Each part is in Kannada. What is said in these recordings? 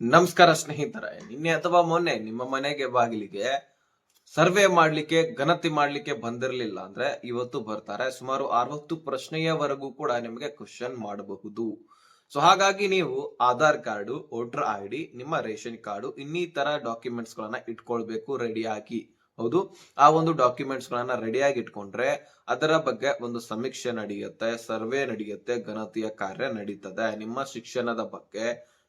ನಮಸ್ಕಾರ ಸ್ನೇಹಿತರೆ, ನಿನ್ನೆ ಅಥವಾ ಮೊನ್ನೆ ನಿಮ್ಮ ಮನೆಗೆ ಬಾಗಿಲಿಗೆ ಸರ್ವೆ ಮಾಡ್ಲಿಕ್ಕೆ, ಗಣತಿ ಮಾಡ್ಲಿಕ್ಕೆ ಬಂದಿರಲಿಲ್ಲ ಅಂದ್ರೆ ಇವತ್ತು ಬರ್ತಾರೆ. ಸುಮಾರು ಅರವತ್ತು ಪ್ರಶ್ನೆಯವರೆಗೂ ಕೂಡ ನಿಮಗೆ ಕ್ವಶನ್ ಮಾಡಬಹುದು. ಸೊ ಹಾಗಾಗಿ ನೀವು Aadhaar card, voter I D, ನಿಮ್ಮ ರೇಷನ್ ಕಾರ್ಡು, ಇನ್ನಿತರ ಡಾಕ್ಯುಮೆಂಟ್ಸ್ ಗಳನ್ನ ಇಟ್ಕೊಳ್ಬೇಕು ರೆಡಿಯಾಗಿ ಹೌದು, ಆ ಒಂದು ಡಾಕ್ಯುಮೆಂಟ್ಸ್ ಗಳನ್ನ ರೆಡಿಯಾಗಿ ಇಟ್ಕೊಂಡ್ರೆ ಅದರ ಬಗ್ಗೆ ಒಂದು ಸಮೀಕ್ಷೆ ನಡೆಯುತ್ತೆ, ಸರ್ವೆ ನಡೆಯುತ್ತೆ, ಗಣತಿಯ ಕಾರ್ಯ ನಡೀತದೆ. ನಿಮ್ಮ ಶಿಕ್ಷಣದ ಬಗ್ಗೆ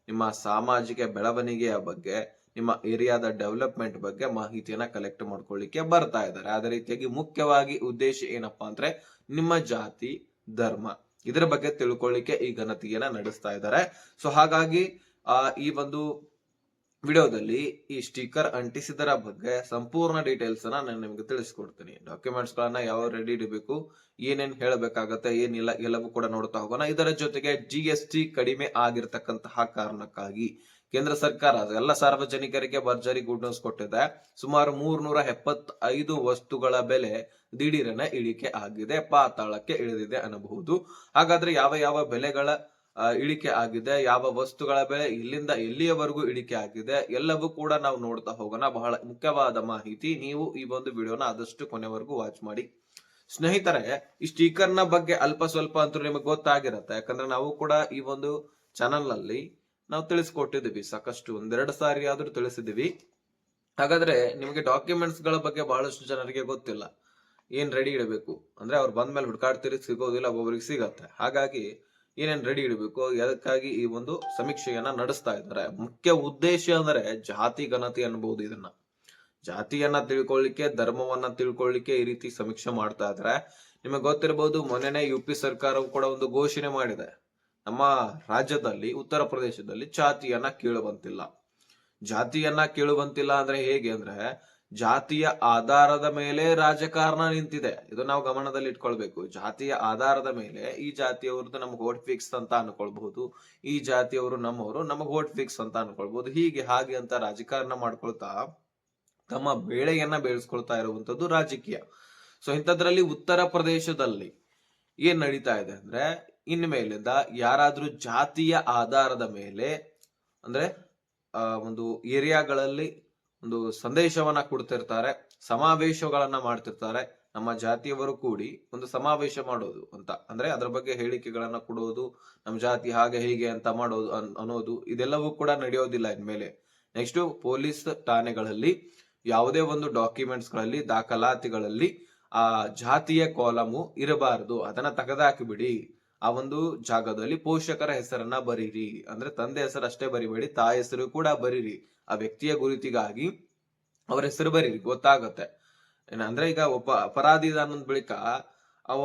ನಿಮ್ಮ ಸಾಮಾಜಿಕ ಬೆಳವಣಿಗೆಯ ಬಗ್ಗೆ, ನಿಮ್ಮ ಏರಿಯಾದ ಡೆವಲಪ್ಮೆಂಟ್ ಬಗ್ಗೆ ಮಾಹಿತಿಯನ್ನ ಕಲೆಕ್ಟ್ ಮಾಡ್ಕೊಳ್ಳಿಕ್ಕೆ ಬರ್ತಾ ಇದ್ದಾರೆ. ಅದೇ ರೀತಿಯಾಗಿ ಮುಖ್ಯವಾಗಿ ಉದ್ದೇಶ ಏನಪ್ಪಾ ಅಂದ್ರೆ ನಿಮ್ಮ ಜಾತಿ, ಧರ್ಮ ಇದರ ಬಗ್ಗೆ ತಿಳ್ಕೊಳ್ಳಿಕ್ಕೆ ಈ ಗಣತಿಯನ್ನ ನಡೆಸ್ತಾ ಇದ್ದಾರೆ. ಸೊ ಹಾಗಾಗಿ, ಆ, ಈ ಒಂದು ವಿಡಿಯೋದಲ್ಲಿ ಈ ಸ್ಟಿಕರ್ ಅಂಟಿಸಿದರ ಬಗ್ಗೆ ಸಂಪೂರ್ಣ ಡೀಟೇಲ್ಸ್ ಅನ್ನ ನಾನು ನಿಮಗೆ ತಿಳಿಸ್ಕೊಡ್ತೀನಿ. ಡಾಕ್ಯುಮೆಂಟ್ಸ್ ಗಳನ್ನ ಯಾವ ರೆಡಿ ಇಡಬೇಕು, ಏನೇನು ಹೇಳಬೇಕಾಗತ್ತೆ ಏನಿಲ್ಲ ಎಲ್ಲವೂ ಕೂಡ ನೋಡ್ತಾ ಹೋಗೋಣ. ಇದರ ಜೊತೆಗೆ ಜಿ ಎಸ್ ಟಿ ಕಡಿಮೆ ಆಗಿರ್ತಕ್ಕಂತಹ ಕಾರಣಕ್ಕಾಗಿ ಕೇಂದ್ರ ಸರ್ಕಾರ, ಎಲ್ಲ ಸಾರ್ವಜನಿಕರಿಗೆ ಭರ್ಜರಿ ಗುಡ್ ನ್ಯೂಸ್ ಕೊಟ್ಟಿದೆ. ಸುಮಾರು ಮೂರ್ನೂರ ಎಪ್ಪತ್ತೈದು ವಸ್ತುಗಳ ಬೆಲೆ ದಿಢೀರನ ಇಳಿಕೆ ಆಗಿದೆ, ಪಾತಾಳಕ್ಕೆ ಇಳಿದಿದೆ ಅನ್ನಬಹುದು. ಹಾಗಾದ್ರೆ ಯಾವ ಯಾವ ಬೆಲೆಗಳ ಇಳಿಕೆ ಆಗಿದೆ. ಯಾವ ವಸ್ತುಗಳ ಬೆಲೆ ಇಲ್ಲಿಂದ ಎಲ್ಲಿಯವರೆಗೂ ಇಳಿಕೆ ಆಗಿದೆ, ಎಲ್ಲವೂ ಕೂಡ ನಾವು ನೋಡ್ತಾ ಹೋಗೋಣ. ಬಹಳ ಮುಖ್ಯವಾದ ಮಾಹಿತಿ. ನೀವು ಈ ಒಂದು ವಿಡಿಯೋನ ಆದಷ್ಟು ಕೊನೆವರೆಗೂ ವಾಚ್ ಮಾಡಿ. ಸ್ನೇಹಿತರೆ, ಈ ಸ್ಟೀಕರ್ನ ಬಗ್ಗೆ ಅಲ್ಪ ಸ್ವಲ್ಪ ಅಂತೂ ನಿಮಗೆ ಗೊತ್ತಾಗಿರತ್ತೆ. ಯಾಕಂದ್ರೆ ನಾವು ಕೂಡ ಈ ಒಂದು ಚಾನಲ್ನಲ್ಲಿ ನಾವು ತಿಳಿಸ್ಕೊಟ್ಟಿದ್ದೀವಿ. ಸಾಕಷ್ಟು ಒಂದೆರಡು ಸಾರಿ ಆದ್ರೂ ತಿಳಿಸಿದೀವಿ ಹಾಗಾದ್ರೆ ನಿಮಗೆ ಡಾಕ್ಯುಮೆಂಟ್ಸ್ಗಳ ಬಗ್ಗೆ ಬಹಳಷ್ಟು ಜನರಿಗೆ ಗೊತ್ತಿಲ್ಲ. ಏನ್ ರೆಡಿ ಇಡಬೇಕು? ಅಂದ್ರೆ ಅವ್ರು ಬಂದ್ಮೇಲೆ ಹುಡ್ಕಾಡ್ತೀರಿ, ಸಿಗೋದಿಲ್ಲ, ಒಬ್ಬೊಬ್ರಿಗೆ ಸಿಗತ್ತೆ. ಹಾಗಾಗಿ ಏನೇನ್ ರೆಡಿ ಇಡಬೇಕು, ಅದಕ್ಕಾಗಿ ಈ ಒಂದು ಸಮೀಕ್ಷೆಯನ್ನ ನಡೆಸ್ತಾ ಇದ್ದಾರೆ. ಮುಖ್ಯ ಉದ್ದೇಶ ಅಂದ್ರೆ ಜಾತಿ ಗಣತಿ ಅನ್ಬಹುದು ಇದನ್ನ. ಜಾತಿಯನ್ನ ತಿಳ್ಕೊಳ್ಳಿಕ್ಕೆ ಧರ್ಮವನ್ನ ತಿಳ್ಕೊಳ್ಳಿಕ್ಕೆ ಈ ರೀತಿ ಸಮೀಕ್ಷೆ ಮಾಡ್ತಾ ಇದ್ದಾರೆ. ನಿಮಗೆ ಗೊತ್ತಿರಬಹುದು ಮೊನ್ನೆನೆ ಯು ಪಿ ಸರ್ಕಾರವು ಕೂಡ ಒಂದು ಘೋಷಣೆ ಮಾಡಿದೆ. ನಮ್ಮ ರಾಜ್ಯದಲ್ಲಿ, ಉತ್ತರ ಪ್ರದೇಶದಲ್ಲಿ ಜಾತಿಯನ್ನ ಕೇಳುವಂತಿಲ್ಲ ಜಾತಿಯನ್ನ ಕೇಳುವಂತಿಲ್ಲ ಅಂದ್ರೆ ಹೇಗೆ ಅಂದ್ರೆ ಜಾತಿಯ ಆಧಾರದ ಮೇಲೆ ರಾಜಕಾರಣ ನಿಂತಿದೆ. ಇದು ನಾವು ಗಮನದಲ್ಲಿ ಇಟ್ಕೊಳ್ಬೇಕು. ಜಾತಿಯ ಆಧಾರದ ಮೇಲೆ ಈ ಜಾತಿಯವ್ರದ್ದು ನಮ್ಗೆ ಓಟ್ ಫಿಕ್ಸ್ ಅಂತ ಅನ್ಕೊಳ್ಬಹುದು. ಈ ಜಾತಿಯವರು ನಮ್ಮವರು ನಮಗೆ ಓಟ್ ಫಿಕ್ಸ್ ಅಂತ ಅನ್ಕೊಳ್ಬಹುದು. ಹೀಗೆ, ಹಾಗೆ ಅಂತ ರಾಜಕಾರಣ ಮಾಡ್ಕೊಳ್ತಾ ತಮ್ಮ ಬೇಳೆಯನ್ನ ಬೆಳೆಸ್ಕೊಳ್ತಾ ಇರುವಂತದ್ದು ರಾಜಕೀಯ. ಸೊ ಇಂಥದ್ರಲ್ಲಿ ಉತ್ತರ ಪ್ರದೇಶದಲ್ಲಿ ಏನ್ ನಡೀತಾ ಇದೆ ಅಂದ್ರೆ, ಇನ್ಮೇಲಿಂದ ಯಾರಾದ್ರೂ ಜಾತಿಯ ಆಧಾರದ ಮೇಲೆ, ಅಂದ್ರೆ ಒಂದು ಏರಿಯಾಗಳಲ್ಲಿ ಒಂದು ಸಂದೇಶವನ್ನ ಕೊಡ್ತಿರ್ತಾರೆ, ಸಮಾವೇಶಗಳನ್ನ ಮಾಡ್ತಿರ್ತಾರೆ, ನಮ್ಮ ಜಾತಿಯವರು ಕೂಡಿ ಒಂದು ಸಮಾವೇಶ ಮಾಡೋದು ಅಂತ. ಅಂದ್ರೆ ಅದ್ರ ಬಗ್ಗೆ ಹೇಳಿಕೆಗಳನ್ನ ಕೊಡೋದು, ನಮ್ಮ ಜಾತಿ ಹಾಗೆ ಹೀಗೆ ಅಂತ ಮಾಡೋದು ಅನ್ನೋದು ಇದೆಲ್ಲವೂ ಕೂಡ ನಡೆಯೋದಿಲ್ಲ ಇನ್ಮೇಲೆ. ನೆಕ್ಸ್ಟ್ ಪೊಲೀಸ್ ಠಾಣೆಗಳಲ್ಲಿ ಯಾವುದೇ ಒಂದು ಡಾಕ್ಯುಮೆಂಟ್ಸ್ಗಳಲ್ಲಿ ದಾಖಲಾತಿಗಳಲ್ಲಿ ಆ ಜಾತಿಯ ಕಾಲಮು ಇರಬಾರದು. ಅದನ್ನ ತೆಗೆದಾಕಿಬಿಡಿ. ಆ ಒಂದು ಜಾಗದಲ್ಲಿ ಪೋಷಕರ ಹೆಸರನ್ನ ಬರೀರಿ. ಅಂದ್ರೆ ತಂದೆ ಹೆಸರು ಅಷ್ಟೇ ಬರಿಬೇಡಿ, ತಾಯಿ ಹೆಸರು ಕೂಡ ಬರೀರಿ. ಆ ವ್ಯಕ್ತಿಯ ಗುರುತಿಗಾಗಿ ಅವರ ಹೆಸರು ಬರೀರಿ, ಗೊತ್ತಾಗತ್ತೆ. ಏನಂದ್ರೆ ಈಗ ಒಬ್ಬ ಅಪರಾಧಿ ಅನ್ನೋದ್ ಬಳಿಕ ಅವ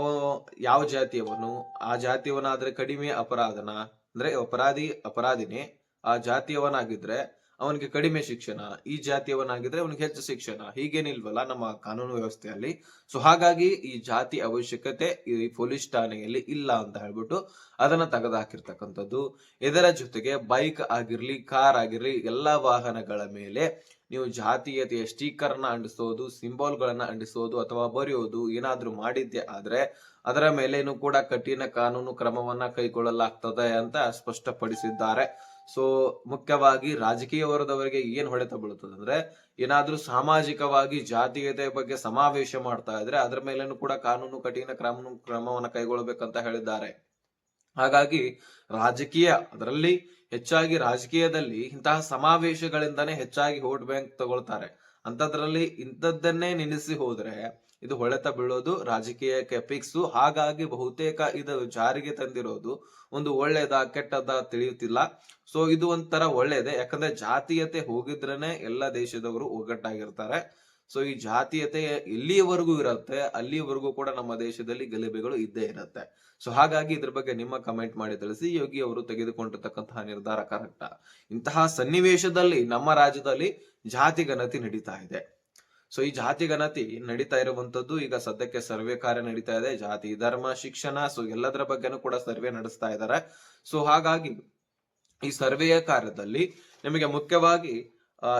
ಯಾವ ಜಾತಿಯವನು, ಆ ಜಾತಿಯವನಾದ್ರೆ ಕಡಿಮೆ ಅಪರಾಧನ? ಅಂದ್ರೆ ಅಪರಾಧಿ, ಅಪರಾಧಿನೇ ಆ ಜಾತಿಯವನಾಗಿದ್ರೆ ಅವನಿಗೆ ಕಡಿಮೆ ಶಿಕ್ಷಣ, ಈ ಜಾತಿಯವನಾಗಿದ್ರೆ ಅವನಿಗೆ ಹೆಚ್ಚು ಶಿಕ್ಷಣ, ಹೀಗೇನಿಲ್ವಲ್ಲ ನಮ್ಮ ಕಾನೂನು ವ್ಯವಸ್ಥೆಯಲ್ಲಿ. ಸೊ ಹಾಗಾಗಿ ಈ ಜಾತಿ ಅವಶ್ಯಕತೆ ಈ ಪೊಲೀಸ್ ಠಾಣೆಯಲ್ಲಿ ಇಲ್ಲ ಅಂತ ಹೇಳ್ಬಿಟ್ಟು ಅದನ್ನ ತೆಗೆದುಹಾಕಿರ್ತಕ್ಕಂಥದ್ದು. ಇದರ ಜೊತೆಗೆ ಬೈಕ್ ಆಗಿರ್ಲಿ, ಕಾರ್ ಆಗಿರ್ಲಿ, ಎಲ್ಲಾ ವಾಹನಗಳ ಮೇಲೆ ನೀವು ಜಾತೀಯತೆಯ ಸ್ಟೀಕರ್ನ ಅಂಟಿಸೋದು ಸಿಂಬಲ್ ಗಳನ್ನ ಅಂಟಿಸೋದು ಅಥವಾ ಬರೆಯೋದು ಏನಾದ್ರೂ ಮಾಡಿದ್ದೆ ಆದ್ರೆ ಅದರ ಮೇಲೇನು ಕೂಡ ಕಠಿಣ ಕಾನೂನು ಕ್ರಮವನ್ನ ಕೈಗೊಳ್ಳಲಾಗ್ತದೆ ಅಂತ ಸ್ಪಷ್ಟಪಡಿಸಿದ್ದಾರೆ. ಸೊ ಮುಖ್ಯವಾಗಿ ರಾಜಕೀಯ ವರ್ಗದವರಿಗೆ ಏನ್ ಹೊಡೆತ ಬೀಳುತ್ತದೆ ಅಂದ್ರೆ ಏನಾದ್ರೂ ಸಾಮಾಜಿಕವಾಗಿ ಜಾತೀಯತೆ ಬಗ್ಗೆ ಸಮಾವೇಶ ಮಾಡ್ತಾ ಇದ್ರೆ ಅದರ ಮೇಲೇನು ಕೂಡ ಕಾನೂನು ಕಠಿಣ ಕ್ರಮ ಕ್ರಮವನ್ನು ಕೈಗೊಳ್ಳಬೇಕಂತ ಹೇಳಿದ್ದಾರೆ. ಹಾಗಾಗಿ ರಾಜಕೀಯ ಅದರಲ್ಲಿ ಹೆಚ್ಚಾಗಿ ರಾಜಕೀಯದಲ್ಲಿ ಇಂತಹ ಸಮಾವೇಶಗಳಿಂದಾನೇ ಹೆಚ್ಚಾಗಿ ವೋಟ್ ಬ್ಯಾಂಕ್ ತಗೊಳ್ತಾರೆ. ಅಂತದ್ರಲ್ಲಿ ಇಂಥದ್ದನ್ನೇ ನಿಲ್ಲಿಸಿ ಹೋದ್ರೆ ಇದು ಹೊಳೆತ ಬೀಳೋದು ರಾಜಕೀಯಕ್ಕೆ ಫಿಕ್ಸ್ ಹಾಗಾಗಿ ಬಹುತೇಕ ಇದು ಜಾರಿಗೆ ತಂದಿರೋದು ಒಂದು ಒಳ್ಳೇದ, ಕೆಟ್ಟದ ತಿಳಿಯುತ್ತಿಲ್ಲ. ಸೊ ಇದು ಒಂಥರ ಒಳ್ಳೇದೆ. ಯಾಕಂದ್ರೆ ಜಾತೀಯತೆ ಹೋಗಿದ್ರೇನೆ ಎಲ್ಲ ದೇಶದವರು ಒಗ್ಗಟ್ಟಾಗಿರ್ತಾರೆ. ಸೊ ಈ ಜಾತೀಯತೆ ಎಲ್ಲಿಯವರೆಗೂ ಇರುತ್ತೆ. ಅಲ್ಲಿಯವರೆಗೂ ಕೂಡ ನಮ್ಮ ದೇಶದಲ್ಲಿ ಗಲಭೆಗಳು ಇದ್ದೇ ಇರುತ್ತೆ. ಸೊ ಹಾಗಾಗಿ ಇದ್ರ ಬಗ್ಗೆ ನಿಮ್ಮ ಕಮೆಂಟ್ ಮಾಡಿ ತಿಳಿಸಿ. ಯೋಗಿ ಅವರು ತೆಗೆದುಕೊಂಡಿರ್ತಕ್ಕಂತಹ ನಿರ್ಧಾರ ಕರೆಕ್ಟ ಇಂತಹ ಸನ್ನಿವೇಶದಲ್ಲಿ ನಮ್ಮ ರಾಜ್ಯದಲ್ಲಿ ಜಾತಿ ಗಣತಿ ನಡೀತಾ ಇದೆ. ಸೊ ಈ ಜಾತಿ ಗಣತಿ ನಡೀತಾ ಇರುವಂತದ್ದು ಈಗ ಸದ್ಯಕ್ಕೆ ಸರ್ವೆ ಕಾರ್ಯ ನಡೀತಾ ಇದೆ. ಜಾತಿ, ಧರ್ಮ, ಶಿಕ್ಷಣ ಸೊ ಎಲ್ಲದರ ಬಗ್ಗೆನೂ ಕೂಡ ಸರ್ವೆ ನಡೆಸ್ತಾ ಇದ್ದಾರೆ. ಸೊ ಹಾಗಾಗಿ ಈ ಸರ್ವೆಯ ಕಾರ್ಯದಲ್ಲಿ ನಿಮಗೆ ಮುಖ್ಯವಾಗಿ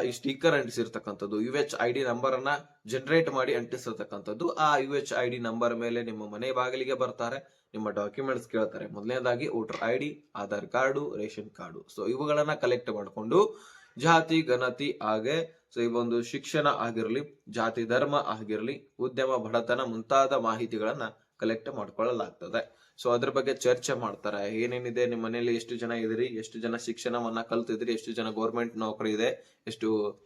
ಈ sticker ಅಂಟಿಸಿರ್ತಕ್ಕಂಥದ್ದು U H I D number ಅನ್ನ ಜನರೇಟ್ ಮಾಡಿ ಅಂಟಿಸಿರ್ತಕ್ಕಂಥದ್ದು, ಆ U H I D number ಮೇಲೆ ನಿಮ್ಮ ಮನೆ ಬಾಗಿಲಿಗೆ ಬರ್ತಾರೆ. ನಿಮ್ಮ ಡಾಕ್ಯುಮೆಂಟ್ಸ್ ಕೇಳ್ತಾರೆ. ಮೊದಲನೇದಾಗಿ voter I D Aadhaar card, ration card. So ಇವುಗಳನ್ನ ಕಲೆಕ್ಟ್ ಮಾಡಿಕೊಂಡು ಜಾತಿ, ಗಣತಿ ಹಾಗೆ ಸೊ ಈ ಒಂದು ಶಿಕ್ಷಣ ಆಗಿರಲಿ, ಜಾತಿ ಧರ್ಮ ಆಗಿರಲಿ, ಉದ್ಯಮ, ಬಡತನ ಮುಂತಾದ ಮಾಹಿತಿಗಳನ್ನ ಕಲೆಕ್ಟ್ ಮಾಡ್ಕೊಳ್ಳಲಾಗ್ತದೆ. ಸೊ ಅದ್ರ ಬಗ್ಗೆ ಚರ್ಚೆ ಮಾಡ್ತಾರೆ. ಏನೇನಿದೆ ನಿಮ್ಮ ಮನೆಯಲ್ಲಿ ಎಷ್ಟು ಜನ ಇದ್ರಿ ಎಷ್ಟು ಜನ ಶಿಕ್ಷಣವನ್ನ ಕಲ್ತಿದ್ರಿ? ಎಷ್ಟು ಜನ ಗೌರ್ಮೆಂಟ್ ನೌಕರಿ ಇದೆ? ಎಷ್ಟು,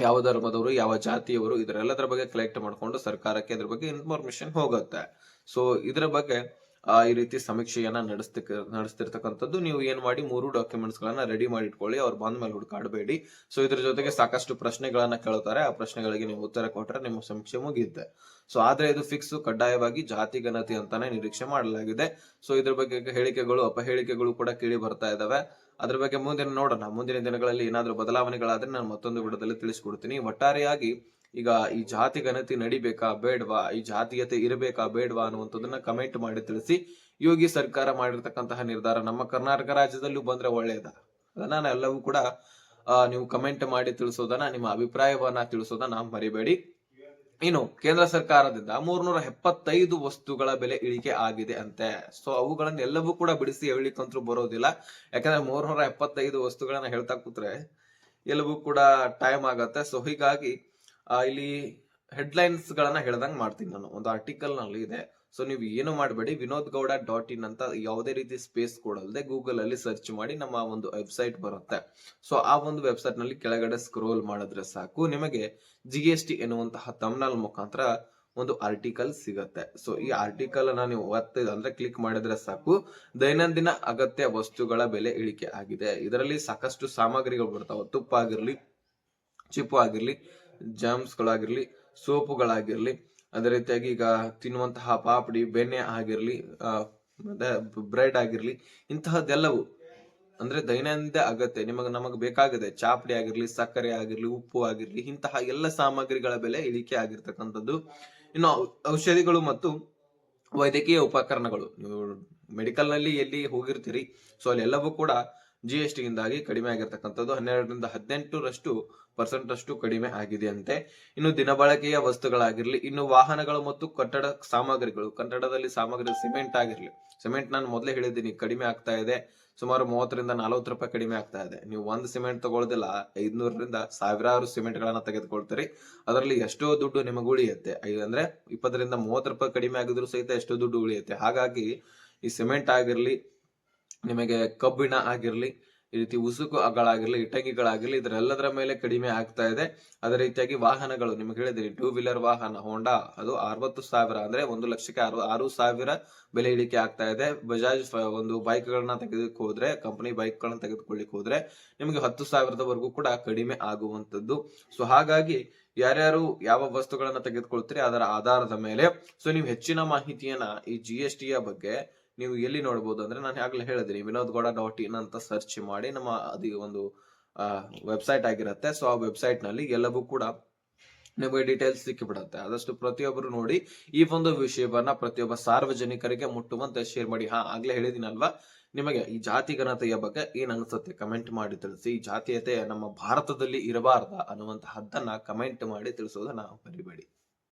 ಯಾವ ಧರ್ಮದವರು, ಯಾವ ಜಾತಿಯವರು? ಇದರೆಲ್ಲದರ ಬಗ್ಗೆ ಕಲೆಕ್ಟ್ ಮಾಡ್ಕೊಂಡು ಸರ್ಕಾರಕ್ಕೆ ಇದ್ರ ಬಗ್ಗೆ ಇನ್ಫಾರ್ಮೇಶನ್ ಹೋಗುತ್ತೆ. ಸೊ ಇದ್ರ ಬಗ್ಗೆ ಈ ರೀತಿ ಸಮೀಕ್ಷೆಯನ್ನ ನಡೆಸ್ತಕ್ಕ ನಡೆಸ್ತಿರ್ತಕ್ಕಂಥದ್ದು ನೀವು ಏನ್ ಮಾಡಿ ಮೂರು ಡಾಕ್ಯುಮೆಂಟ್ಸ್ ಗಳನ್ನ ರೆಡಿ ಮಾಡಿ ಇಟ್ಕೊಳ್ಳಿ, ಅವ್ರು ಬಂದ ಮೇಲೆ ಹುಡುಕಾಡಬೇಡಿ ಸೊ ಇದ್ರ ಜೊತೆಗೆ ಸಾಕಷ್ಟು ಪ್ರಶ್ನೆಗಳನ್ನ ಕೇಳ್ತಾರೆ. ಆ ಪ್ರಶ್ನೆಗಳಿಗೆ ನೀವು ಉತ್ತರ ಕೊಟ್ಟರೆ ನಿಮ್ಮ ಸಮೀಕ್ಷೆ ಮುಗಿಯುತ್ತೆ. ಸೊ ಆದ್ರೆ ಇದು ಫಿಕ್ಸ್ ಕಡ್ಡಾಯವಾಗಿ ಜಾತಿ ಗಣತಿ ಅಂತಾನೆ ನಿರೀಕ್ಷೆ ಮಾಡಲಾಗಿದೆ. ಸೊ ಇದ್ರ ಬಗ್ಗೆ ಹೇಳಿಕೆಗಳು, ಅಪಹೇಳಿಕೆಗಳು ಕೂಡ ಕೇಳಿ ಬರ್ತಾ ಇದಾವೆ. ಅದ್ರ ಬಗ್ಗೆ ಮುಂದಿನ ನೋಡೋಣ. ಮುಂದಿನ ದಿನಗಳಲ್ಲಿ ಏನಾದರೂ ಬದಲಾವಣೆಗಳಾದ್ರೆ ನಾನು ಮತ್ತೊಂದು ವಿಡದಲ್ಲಿ ತಿಳಿಸ್ಕೊಡ್ತೀನಿ. ಒಟ್ಟಾರೆಯಾಗಿ ಈಗ ಈ ಜಾತಿ ಗಣತಿ ನಡಿಬೇಕಾ ಬೇಡವಾ? ಈ ಜಾತೀಯತೆ ಇರಬೇಕಾ ಬೇಡವಾ ಅನ್ನುವಂಥದ್ದನ್ನ ಕಮೆಂಟ್ ಮಾಡಿ ತಿಳಿಸಿ. ಯೋಗಿ ಸರ್ಕಾರ ಮಾಡಿರ್ತಕ್ಕಂತಹ ನಿರ್ಧಾರ ನಮ್ಮ ಕರ್ನಾಟಕ ರಾಜ್ಯದಲ್ಲೂ ಬಂದ್ರೆ ಒಳ್ಳೆಯದ ಅದನ್ನ ಎಲ್ಲವೂ ಕೂಡ ನೀವು ಕಮೆಂಟ್ ಮಾಡಿ ತಿಳಿಸೋದನ್ನ, ನಿಮ್ಮ ಅಭಿಪ್ರಾಯವನ್ನ ತಿಳಿಸೋದನ್ನ ಮರಿಬೇಡಿ. ಇನ್ನು ಕೇಂದ್ರ ಸರ್ಕಾರದಿಂದ ಮೂರ್ನೂರ ಎಪ್ಪತ್ತೈದು ವಸ್ತುಗಳ ಬೆಲೆ ಇಳಿಕೆ ಆಗಿದೆ ಅಂತೆ. ಸೊ ಅವುಗಳನ್ನ ಎಲ್ಲವೂ ಕೂಡ ಬಿಡಿಸಿ ಹೇಳಿಕಂತೂ ಬರೋದಿಲ್ಲ. ಯಾಕಂದ್ರೆ ಮೂರ್ನೂರ ಎಪ್ಪತ್ತೈದು ವಸ್ತುಗಳನ್ನ ಹೇಳ್ತಾ ಕೂತ್ರೆ ಎಲ್ಲವೂ ಕೂಡ ಟೈಮ್ ಆಗತ್ತೆ. ಸೊ ಹೀಗಾಗಿ ಇಲ್ಲಿ ಹೆಡ್ಲೈನ್ಸ್ ಗಳನ್ನ ಹೇಳ್ದಂಗ್ ಮಾಡ್ತೀನಿ ನಾನು. ಒಂದು ಆರ್ಟಿಕಲ್ನಲ್ಲಿ ಇದೆ. ಸೊ ನೀವು ಏನು ಮಾಡಬೇಡಿ, ವಿನೋದ್ ಗೌಡ ಡಾಟ್ ಇನ್ ಅಂತ ಯಾವುದೇ ರೀತಿ ಸ್ಪೇಸ್ ಕೊಡಲ್ದೆ ಗೂಗಲ್ ಅಲ್ಲಿ ಸರ್ಚ್ ಮಾಡಿ ನಮ್ಮ ಒಂದು ವೆಬ್ಸೈಟ್ ಬರುತ್ತೆ. ಸೊ ಆ ಒಂದು ವೆಬ್ಸೈಟ್ನಲ್ಲಿ ಕೆಳಗಡೆ ಸ್ಕ್ರೋಲ್ ಮಾಡಿದ್ರೆ ಸಾಕು. ನಿಮಗೆ ಜಿ ಎಸ್ ಟಿ ಎನ್ನುವಂತಹ ತಮ್ನಲ್ ಮುಖಾಂತರ ಒಂದು ಆರ್ಟಿಕಲ್ ಸಿಗತ್ತೆ. ಸೊ ಈ ಆರ್ಟಿಕಲ್ ಅನ್ನ ನೀವು ಒತ್ತ ಅಂದ್ರೆ ಕ್ಲಿಕ್ ಮಾಡಿದ್ರೆ ಸಾಕು. ದೈನಂದಿನ ಅಗತ್ಯ ವಸ್ತುಗಳ ಬೆಲೆ ಇಳಿಕೆ ಆಗಿದೆ. ಇದರಲ್ಲಿ ಸಾಕಷ್ಟು ಸಾಮಗ್ರಿಗಳು ಬರ್ತಾವೆ. ತುಪ್ಪ ಆಗಿರ್ಲಿ, ಚಿಪ್ಪು ಆಗಿರ್ಲಿ ಜಾಮ್ಸ್ ಗಳಾಗಿರ್ಲಿ ಸೋಪುಗಳಾಗಿರ್ಲಿ, ಅದೇ ರೀತಿಯಾಗಿ ಈಗ ತಿನ್ನುವಂತಹ ಪಾಪಡಿ, ಬೆಣ್ಣೆ ಆಗಿರಲಿ ಬ್ರೆಡ್ ಆಗಿರಲಿ, ಇಂತಹದ್ದೆಲ್ಲವು ಅಂದ್ರೆ ದೈನಂದಿನ ಅಗತ್ಯ, ನಿಮಗೆ, ನಮಗೆ ಬೇಕಾಗಿದೆ ಚಾಪಡಿ ಆಗಿರ್ಲಿ, ಸಕ್ಕರೆ ಆಗಿರ್ಲಿ, ಉಪ್ಪು ಆಗಿರ್ಲಿ, ಇಂತಹ ಎಲ್ಲ ಸಾಮಗ್ರಿಗಳ ಬೆಲೆ ಇಳಿಕೆ ಆಗಿರ್ತಕ್ಕಂಥದ್ದು. ಇನ್ನು ಔಷಧಿಗಳು ಮತ್ತು ವೈದ್ಯಕೀಯ ಉಪಕರಣಗಳು. ನೀವು ಮೆಡಿಕಲ್ನಲ್ಲಿ ಎಲ್ಲಿ ಹೋಗಿರ್ತೀರಿ, ಸೊ ಅಲ್ಲೆಲ್ಲವೂ ಕೂಡ ಜಿ ಎಸ್ ಟಿಯಿಂದಾಗಿ ಕಡಿಮೆ ಆಗಿರ್ತಕ್ಕಂಥದ್ದು ಹನ್ನೆರಡರಿಂದ ಹದಿನೆಂಟರಷ್ಟು ಪರ್ಸೆಂಟ್ ಅಷ್ಟು ಕಡಿಮೆ ಆಗಿದೆ ಅಂತೆ ಇನ್ನು ದಿನಬಳಕೆಯ ವಸ್ತುಗಳಾಗಿರಲಿ, ಇನ್ನು ವಾಹನಗಳು ಮತ್ತು ಕಟ್ಟಡ ಸಾಮಗ್ರಿಗಳು, ಕಟ್ಟಡದಲ್ಲಿ ಸಾಮಗ್ರಿ, ಸಿಮೆಂಟ್ ಆಗಿರಲಿ. ಸಿಮೆಂಟ್ ನಾನು ಮೊದಲೇ ಹೇಳಿದ್ದೀನಿ, ಕಡಿಮೆ ಆಗ್ತಾ ಇದೆ. ಸುಮಾರು ಮೂವತ್ತರಿಂದ ನಲವತ್ತು ರೂಪಾಯಿ ಕಡಿಮೆ ಆಗ್ತಾ ಇದೆ. ನೀವು ಒಂದು ಸಿಮೆಂಟ್ ತಗೊಳ್ಳೋದಿಲ್ಲ ಐದ್ನೂರರಿಂದ ಸಾವಿರಾರು ಸಿಮೆಂಟ್ ಗಳನ್ನ ತೆಗೆದುಕೊಳ್ತೀರಿ. ಅದರಲ್ಲಿ ಎಷ್ಟೋ ದುಡ್ಡು ನಿಮಗೆ ಉಳಿಯುತ್ತೆ. ಅಂದ್ರೆ ಇಪ್ಪತ್ತರಿಂದ ಮೂವತ್ತು ರೂಪಾಯಿ ಕಡಿಮೆ ಆಗಿದ್ರು ಸಹಿತ ಎಷ್ಟೋ ದುಡ್ಡು ಉಳಿಯುತ್ತೆ. ಹಾಗಾಗಿ ಈ ಸಿಮೆಂಟ್ ಆಗಿರ್ಲಿ ನಿಮಗೆ ಕಬ್ಬಿಣ ಆಗಿರ್ಲಿ, ಈ ರೀತಿ ಉಸುಕುಗಳಾಗಿರ್ಲಿ ಇಟಂಗಿಗಳಾಗಿರ್ಲಿ, ಇದರೆಲ್ಲದರ ಮೇಲೆ ಕಡಿಮೆ ಆಗ್ತಾ ಇದೆ. ಅದೇ ರೀತಿಯಾಗಿ ವಾಹನಗಳು, ನಿಮ್ಗೆ ಹೇಳಿದ್ರಿ ಟೂ ವೀಲರ್ ವಾಹನ ಹೋಂಡಾ ಅದು ಅರವತ್ತು ಸಾವಿರ ಅಂದ್ರೆ ಒಂದು ಲಕ್ಷಕ್ಕೆ ಆರು ಆರು ಸಾವಿರ ಬೆಲೆ ಇಳಿಕೆ ಆಗ್ತಾ ಇದೆ. ಬಜಾಜ್ ಒಂದು ಬೈಕ್ ಗಳನ್ನ ತೆಗೆದಕ್ಕೆ ಹೋದ್ರೆ ಕಂಪನಿ ಬೈಕ್ ಗಳನ್ನ ತೆಗೆದುಕೊಳ್ಳಿಕ್ ಹೋದ್ರೆ ನಿಮಗೆ ಹತ್ತು ಸಾವಿರದವರೆಗೂ ಕೂಡ ಕಡಿಮೆ ಆಗುವಂತದ್ದು ಸೊ ಹಾಗಾಗಿ ಯಾರ್ಯಾರು ಯಾವ ವಸ್ತುಗಳನ್ನ ತೆಗೆದುಕೊಳ್ತೀರಿ ಅದರ ಆಧಾರದ ಮೇಲೆ. ಸೊ ನೀವು ಹೆಚ್ಚಿನ ಮಾಹಿತಿಯನ್ನ ಈ ಜಿ ಎಸ್ ಬಗ್ಗೆ ನೀವು ಎಲ್ಲಿ ನೋಡಬಹುದು ಅಂದ್ರೆ ನಾನು ಆಗ್ಲೇ ಹೇಳಿದ್ದೀನಿ, ವಿನೋದ್ ಗೌಡ ಡಾಟ್ ಇನ್ ಅಂತ ಸರ್ಚ್ ಮಾಡಿ, ನಮ್ಮ ಅದು ಒಂದು ವೆಬ್ಸೈಟ್ ಆಗಿರುತ್ತೆ. ಸೊ ಆ ವೆಬ್ಸೈಟ್ನಲ್ಲಿ ಎಲ್ಲವೂ ಕೂಡ ನಿಮಗೆ ಡೀಟೇಲ್ಸ್ ಸಿಕ್ಕಿಬಿಡುತ್ತೆ. ಆದಷ್ಟು ಪ್ರತಿಯೊಬ್ಬರು ನೋಡಿ ಈ ಒಂದು ವಿಷಯವನ್ನ ಪ್ರತಿಯೊಬ್ಬ ಸಾರ್ವಜನಿಕರಿಗೆ ಮುಟ್ಟುವಂತೆ ಶೇರ್ ಮಾಡಿ. ಹಾ, ಆಗ್ಲೇ ಹೇಳಿದಿನಲ್ವಾ ನಿಮಗೆ ಈ ಜಾತಿ ಘನತೆಯ ಬಗ್ಗೆ ಏನ್ ಅನ್ಸುತ್ತೆ ಕಮೆಂಟ್ ಮಾಡಿ ತಿಳಿಸಿ. ಈ ಜಾತೀಯತೆ ನಮ್ಮ ಭಾರತದಲ್ಲಿ ಇರಬಾರ್ದ ಅನ್ನುವಂತಹದ್ದನ್ನ ಕಮೆಂಟ್ ಮಾಡಿ ತಿಳಿಸೋದನ್ನ ಮರಿಬೇಡಿ